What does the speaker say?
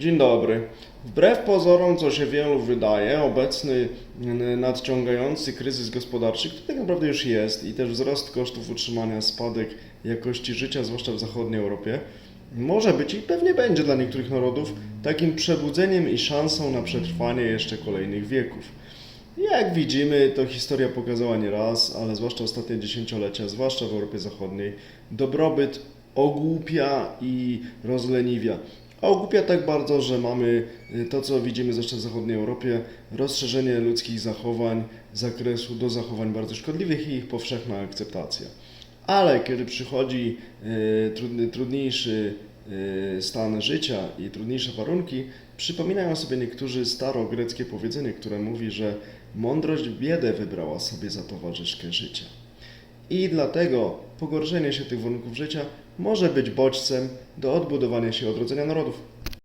Dzień dobry. Wbrew pozorom, co się wielu wydaje, obecny nadciągający kryzys gospodarczy, który tak naprawdę już jest, i też wzrost kosztów utrzymania, spadek jakości życia, zwłaszcza w zachodniej Europie, może być i pewnie będzie dla niektórych narodów takim przebudzeniem i szansą na przetrwanie jeszcze kolejnych wieków. Jak widzimy, to historia pokazała nieraz, ale zwłaszcza ostatnie dziesięciolecia, zwłaszcza w Europie Zachodniej, dobrobyt ogłupia i rozleniwia. A ogłupia tak bardzo, że mamy y, to, co widzimy zwłaszcza w zachodniej Europie, rozszerzenie ludzkich zachowań zakresu do zachowań bardzo szkodliwych i ich powszechna akceptacja. Ale kiedy przychodzi y, trudny, trudniejszy y, stan życia i trudniejsze warunki, przypominają sobie niektórzy starogreckie powiedzenie, które mówi, że mądrość biedę wybrała sobie za towarzyszkę życia. I dlatego pogorszenie się tych warunków życia może być bodźcem do odbudowania się odrodzenia narodów.